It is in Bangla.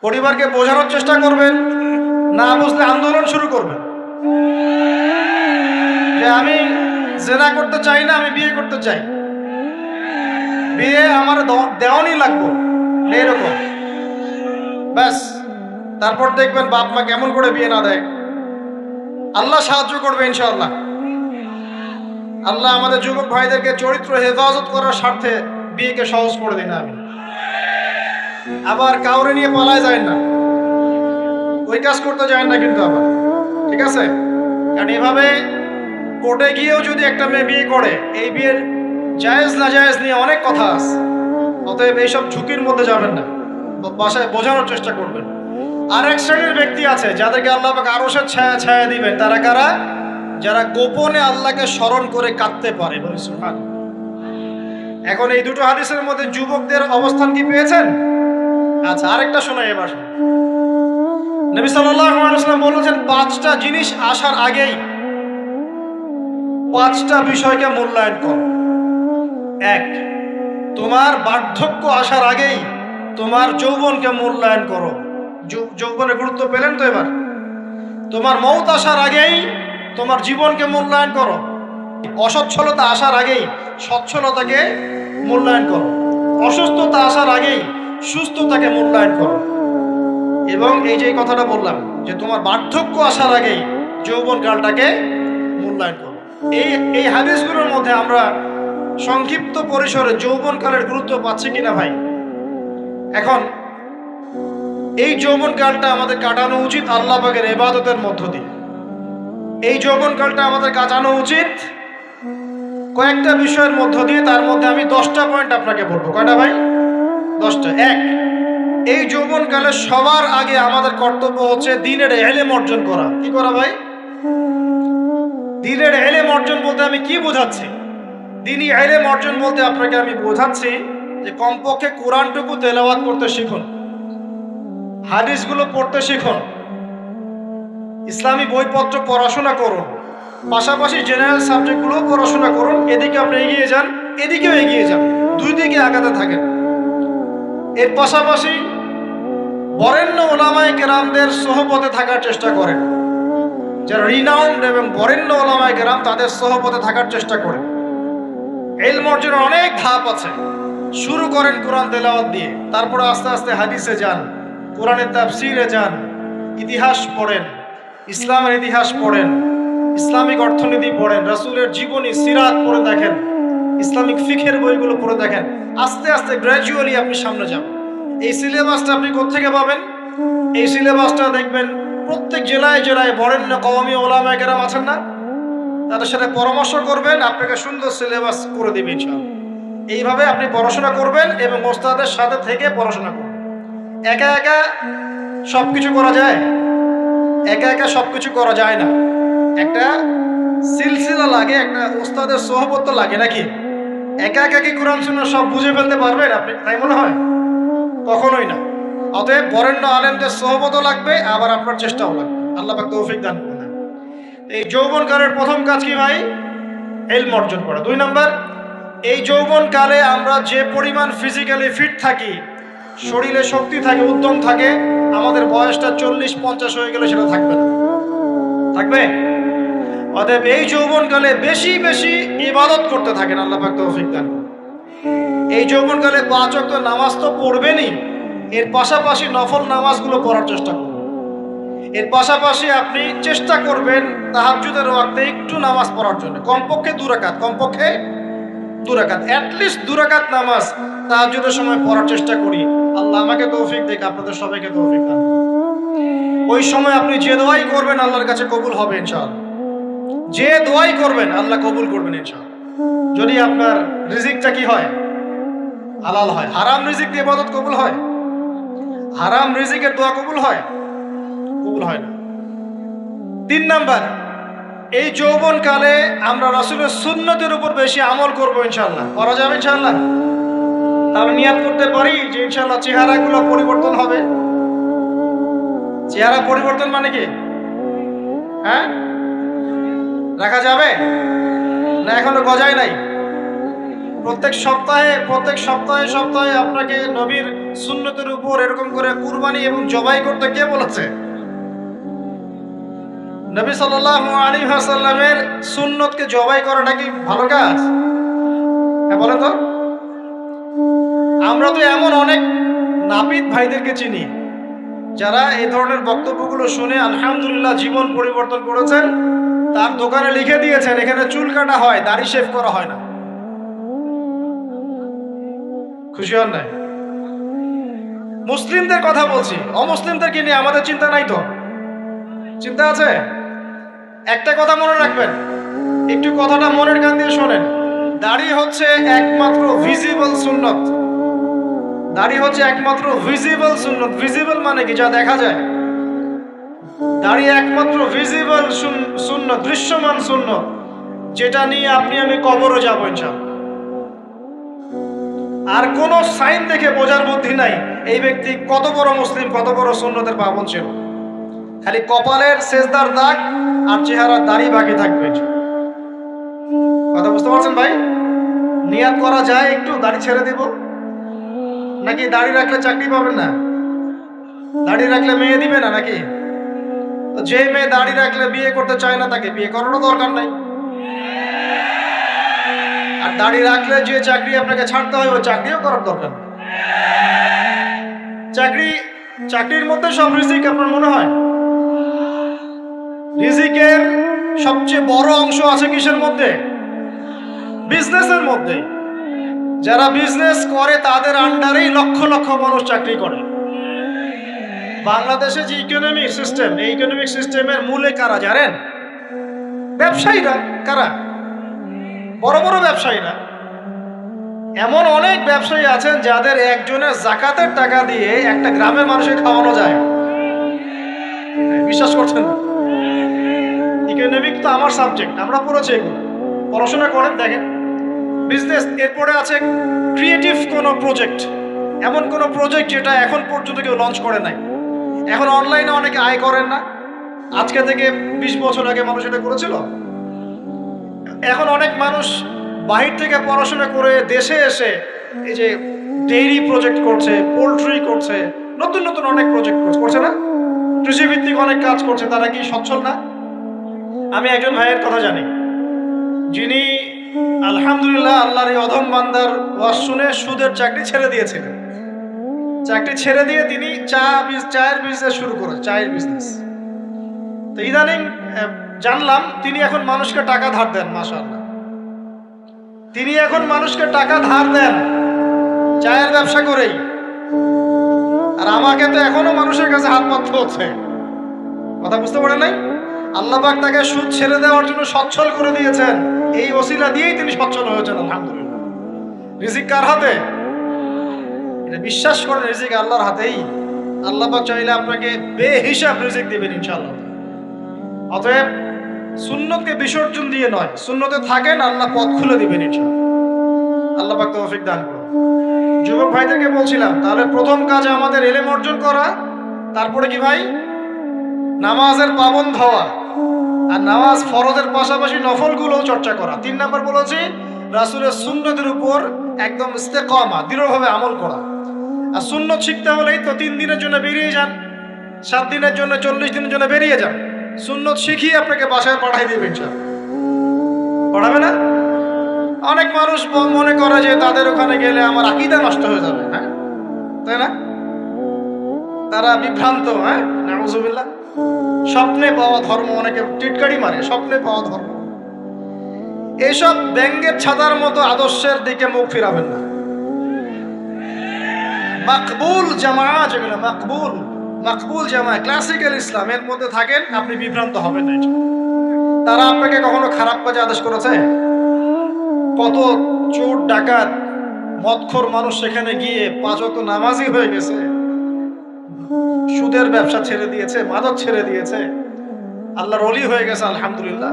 পরিবারকে বোঝানোর চেষ্টা করবেন, না বুঝলে আন্দোলন শুরু করবেন। যে আমি জেনা করতে চাই না, আমি বিয়ে করতে চাই। বিয়ে আমার দ- দেওয়ানই লাগবো এরকম ব্যাস, তারপর দেখবেন বাপ মা কেমন করে বিয়ে না দেয়। আল্লাহ সাহায্য করবে ইনশাআল্লাহ। আল্লাহ আমাদের যুবক ভাইদেরকে চরিত্র হেফাজত করার স্বার্থে বিয়েকে সহজ করে দিন আমি আবার কাউরে নিয়ে পালায় যায় না। ওই কাজ করতে যায় না কিন্তু আবার। ঠিক আছে? কারণ এভাবে কোর্টে গিয়েও যদি একটা মেয়ে বিয়ে করে, এই বিয়ের জায়েজ না জায়েজ নিয়ে অনেক কথা আছে। অতএব এইসব ঝুঁকির মধ্যে যাবেন না। বাসায় বোঝানোর চেষ্টা করবেন। আর এক শ্রেণির ব্যক্তি আছে, যাদেরকে আল্লাহ পাক আরশের ছায়া ছায়া দিবেন। তারা কারা? যারা গোপনে আল্লাহকে স্মরণ করে কাঁদতে পারে। এখন এই দুটো হাদিসের মধ্যে যুবকদের অবস্থান কি পেয়েছেন? আচ্ছা আরেকটা শোনাই এবার। নবী ওয়াসাল্লাম বলেছেন, পাঁচটা জিনিস আসার আগেই পাঁচটা বিষয়কে মূল্যায়ন কর। এক, তোমার বার্ধক্য আসার আগেই তোমার যৌবনকে মূল্যায়ন করো। যৌবনের গুরুত্ব পেলেন তো এবার? তোমার মৌত আসার আগেই তোমার জীবনকে মূল্যায়ন করো। অসচ্ছলতা আসার আগেই সচ্ছলতাকে মূল্যায়ন করো। অসুস্থতা আসার আগেই সুস্থতাকে মূল্যায়ন করো। এবং এই যে কথাটা বললাম, যে তোমার বার্ধক্য আসার আগেই যৌবন কালটাকে মূল্যায়ন করো। এই এই হাদিসগুলোর মধ্যে আমরা সংক্ষিপ্ত পরিসরে যৌবন কালের গুরুত্ব পাচ্ছি কিনা ভাই? এখন, এই যৌবন কালটা আমাদের কাটানো উচিত আল্লাহ পাকের এবাদতের মধ্য দিয়ে। এই যৌবন কালটা আমাদের কাটানো উচিত কয়েকটা বিষয়ের মধ্য দিয়ে, তার মধ্যে আমি দশটা পয়েন্ট আপনাকে বলব। কয়টা ভাই? দশটা এক, এই যৌবনকালে সবার আগে আমাদের কর্তব্য হচ্ছে দিনের এলেম অর্জন করা। কি করা ভাই? দিনের এলেম অর্জন বলতে আমি কি বোঝাচ্ছি? দিনই এলেম অর্জন বলতে আপনাকে আমি বোঝাচ্ছি যে কমপক্ষে কোরআনটুকু তেলাওয়াত করতে শিখুন। হাদিসগুলো পড়তে শিখুন। ইসলামী বইপত্র পড়াশোনা করুন। পাশাপাশি জেনারেল সাবজেক্টগুলো পড়াশোনা করুন। এদিকে আপনি এগিয়ে যান, এদিকেও এগিয়ে যান। দুই দিকে আগাতে থাকেন। এর পাশাপাশি বরেণ্য ওলামায় কেরামদের সহপথে থাকার চেষ্টা করেন, যারা রিনাউন্ড এবং বরেণ্য ওলামায় কেরাম তাদের সহপথে থাকার চেষ্টা করেন। এল অর্জনের অনেক ধাপ আছে। শুরু করেন কোরআন তেলাওয়াত দিয়ে, তারপরে আস্তে আস্তে হাদিসে যান, কোরআনের তাফসিরে যান, ইতিহাস পড়েন, ইসলামের ইতিহাস পড়েন, ইসলামিক অর্থনীতি পড়েন, রাসূলের জীবনী, সিরাত পড়ে দেখেন। ইসলামিক ফিখের বইগুলো পড়ে দেখেন। আস্তে আস্তে গ্র্যাজুয়ালি আপনি সামনে যান। এই সিলেবাসটা আপনি কোত্থেকে পাবেন? এই সিলেবাসটা দেখবেন প্রত্যেক জেলায় জেলায় বরেণ্য কওমি ওলামা কেরাম আছেন না? তাদের সাথে পরামর্শ করবেন, আপনাকে সুন্দর সিলেবাস করে দেবে এইভাবে আপনি পড়াশোনা করবেন এবং ওস্তাদের সাথে থেকে পড়াশোনা করবেন। একা একা সব কিছু করা যায়? একা একা সব কিছু করা যায় না। একটা সিলসিলা লাগে, একটা ওস্তাদের সহবত লাগে নাকি? একা একা কি কোরআন শুনে সব বুঝে ফেলতে পারবেন আপনি তাই মনে হয়? কখনোই না। অতএব বরেণ্য আলেমদের সহবত লাগবে, আবার আপনার চেষ্টাও লাগবে। আল্লাহ পাক তৌফিক দান করবেন এই যৌবনকালের প্রথম কাজ কি ভাই? এলম অর্জন করা। দুই নাম্বার, এই যৌবনকালে আমরা যে পরিমাণ ফিজিক্যালি ফিট থাকি, শরীরে শক্তি থাকে, উদ্যম থাকে, আমাদের বয়সটা চল্লিশ পঞ্চাশ হয়ে গেলে সেটা থাকবে না। থাকবে? অতএব এই যৌবনকালে বেশি বেশি ইবাদত করতে থাকেন, আল্লাহ পাক তৌফিক দান এই যৌবনকালে পাঁচ ওয়াক্ত নামাজ তো পড়বেনই, এর পাশাপাশি নফল নামাজগুলো পড়ার চেষ্টা করুন। এর পাশাপাশি আপনি চেষ্টা করবেন তাহাজ্জুদের ওয়াক্তে একটু নামাজ পড়ার জন্য, কমপক্ষে দুরাকাত কমপক্ষে দুরাকাত অ্যাটলিস্ট দুরাকাত নামাজ তাহাজ্জুদের সময় পড়ার চেষ্টা করি। আল্লাহ আমাকে তৌফিক দেখ আপনাদের সবাইকে তৌফিক দান ওই সময় আপনি যে দোয়াই করবেন, আল্লাহর কাছে কবুল হবে ইনশাআল্লাহ। যে দোয়াই করবেন, আল্লাহ কবুল করবেন ইনশাআল্লাহ। যদি আপনার রিজিকটা কি হয়? হালাল হয়। হারাম রিজিক দিয়ে ইবাদত কবুল হয়? হারাম রিজিকের দোয়া কবুল হয়? কবুল হয় না। তিন নাম্বার, এই যৌবন কালে আমরা রাসূলের সুন্নতের উপর বেশি আমল করব ইনশাল্লাহ করা যাবে ইনশাল্লাহ তাহলে নিয়াত করতে পারি যে ইনশাল্লাহ চেহারাগুলো পরিবর্তন হবে। চেহারা পরিবর্তন মানে কি? হ্যাঁ? রাখা যাবে? না, এখনও গজায় নাই। প্রত্যেক সপ্তাহে প্রত্যেক সপ্তাহে সপ্তাহে আপনাকে নবীর সুন্নতের উপর এরকম করে কুরবানি এবং জবাই করতে কে বলেছে? নবী সাল্লাল্লাহু আলাইহি ওয়াসাল্লামের সুন্নতকে জবাই করাটা কি ভালো কাজ? হ্যাঁ বলেন তো। আমরা তো এমন অনেক নাপিত ভাইদেরকে চিনি, যারা এই ধরনের বক্তব্যগুলো শুনে আলহামদুলিল্লাহ জীবন পরিবর্তন করেছেন। তার দোকানে লিখে দিয়েছেন, এখানে চুল কাটা হয়, দাড়ি শেভ করা হয় না। খুশি হন নাই? মুসলিমদের কথা বলছি অমুসলিমদেরকে নিয়ে আমাদের চিন্তা নাই তো? চিন্তা আছে? একটা কথা মনে রাখবেন, একটু কথাটা মনের কান দিয়ে শোনেন। দাড়ি হচ্ছে একমাত্র ভিজিবল সুন্নত। দাড়ি হচ্ছে একমাত্র ভিজিবল সুন্নত। ভিজিবল মানে কি? যা দেখা যায়। দাড়ি একমাত্র ভিজিবল শূন্য দৃশ্যমান শূন্য, যেটা নিয়ে আপনি আমি কবরও যাব ইনশাআল্লাহ। আর কোন সাইন দেখে বোঝার বুদ্ধি নাই, এই ব্যক্তি কত বড় মুসলিম, কত বড় সুন্নতের পাবন ছিল। খালি কপালের শেষদার দাগ আর চেহারা দাড়ি বাকি থাকবে কথা বুঝতে পারছেন ভাই? নিয়াত করা যায়, একটু দাড়ি ছেড়ে দিব। নাকি দাড়ি রাখলে চাকরি পাবেন না? দাড়ি রাখলে মেয়ে দিবে না নাকি? যে মেয়ে দাড়ি রাখলে বিয়ে করতে চায় না তাকে বিয়ে করারও দরকার নাই। আর দাড়ি রাখলে যে চাকরি আপনাকে ছাড়তে হয় ওই চাকরিও করার দরকার নেই। চাকরি, চাকরির মধ্যে সব রিজিক আপনার মনে হয়? রিজিকের সবচেয়ে বড় অংশ আছে কিসের মধ্যে? বিজনেসের মধ্যে। যারা বিজনেস করে, তাদের আন্ডারেই লক্ষ লক্ষ মানুষ চাকরি করে। বাংলাদেশে যে ইকোনমিক সিস্টেম এই ইকোনমিক সিস্টেমের মূলে কারা জানেন? ব্যবসায়ীরা কারা? বড় বড় ব্যবসায়ীরা। এমন অনেক ব্যবসায়ী আছেন যাদের একজনের জাকাতের টাকা দিয়ে একটা গ্রামের মানুষকে খাওয়ানো যায়। বিশ্বাস করছেন ইকোনমিক তো আমার সাবজেক্ট আমরা পড়েছি এগুলো পড়াশোনা করেন, দেখেন। বিজনেস এরপরে আছে ক্রিয়েটিভ কোনো প্রজেক্ট এমন কোনো প্রজেক্ট যেটা এখন পর্যন্ত কেউ লঞ্চ করে নাই। এখন অনলাইনে অনেকে আয় করেন না। আজকে থেকে বিশ বছর আগে মানুষ এটা করেছিল। এখন অনেক মানুষ বাহির থেকে পড়াশোনা করে দেশে এসে এই যে ডেইরি প্রজেক্ট করছে পোলট্রি করছে, নতুন নতুন অনেক প্রজেক্ট করছে না? কৃষিভিত্তিক অনেক কাজ করছে, তারা কি সচ্ছল না? আমি একজন ভাইয়ের কথা জানি। যিনি আলহামদুলিল্লাহ আল্লাহর এই অধম বান্দার ওয়াজ শুনে সুদের চাকরি ছেড়ে দিয়েছিলেন। চাকরি ছেড়ে দিয়ে তিনি চা চায়ের বিজনেস শুরু করে চায়ের বিজনেস তো ইদানিং জানলাম তিনি এখন মানুষকে টাকা ধার দেন, মাশাআল্লাহ। তিনি এখন মানুষকে টাকা ধার দেন, চায়ের ব্যবসা করেই। আর আমাকে তো এখনও মানুষের কাছে হাত পাততে হচ্ছে। কথা বুঝতে পারেন নাই? আল্লাহ পাক তাকে সুদ ছেড়ে দেওয়ার জন্য সচ্ছল করে দিয়েছেন। এই ওসিলা দিয়েই তিনি সচ্ছল হয়েছেন, আলহামদুলিল্লাহ। রিজিক কার হাতে? এটা বিশ্বাস করেন, রিজিক আল্লাহর হাতেই। আল্লাহ চাইলে আপনাকে বেহিসাব রিজিক দিবেন ইনশাআল্লাহ। অতএব সুন্নতকে বিসর্জন দিয়ে নয়, সুন্নতে থাকেন, আল্লাহ পথ খুলে দিবেন ইনশাআল্লাহ। আল্লাহ পাক তৌফিক দান করুন। যুবক ভাইদেরকে বলছিলাম, তাহলে প্রথম কাজ আমাদের এলেম অর্জন করা, তারপরে কি ভাই? নামাজের পাবন হওয়া আর নামাজ ফরজের পাশাপাশি নফলগুলো চর্চা করা। তিন নাম্বার বলেছি, রাসূলের সুন্নতের উপর একদম ইস্তেকামা, দৃঢ়ভাবে আমল করা। আর সুন্নত শিখতে হলেই তো তিন দিনের জন্য বেরিয়ে যান, সাত দিনের জন্য, চল্লিশ দিনের জন্য বেরিয়ে যান। সুন্নত শিখিয়ে আপনাকে বাসায় পাঠাই দেবে পড়াবে না? অনেক মানুষ মনে করে যে তাদের ওখানে গেলে আমার আকিদা নষ্ট হয়ে যাবে হ্যাঁ? তাই না? তারা বিভ্রান্ত হ্যাঁ? স্বপ্নে পাওয়া ধর্ম অনেকে টিটকারি মারে, স্বপ্নে পাওয়া ধর্ম। এইসব ব্যঙ্গের ছাতার মতো আদর্শের দিকে মুখ ফিরাবেন না। মাকবুল জামা যেগুলো মাকবুল মাকবুল জামা ক্লাসিক্যাল ইসলামের মধ্যে থাকেন আপনি বিভ্রান্ত হবেন তারা আপনাকে কখনো খারাপ কাজে আদেশ করেছে? কত চোর, ডাকাত, মদখোর মানুষ সেখানে গিয়ে পাঁচত নামাজি হয়ে গেছে, সুদের ব্যবসা ছেড়ে দিয়েছে, মাদক ছেড়ে দিয়েছে, আল্লাহর অলি হয়ে গেছে, আলহামদুলিল্লাহ।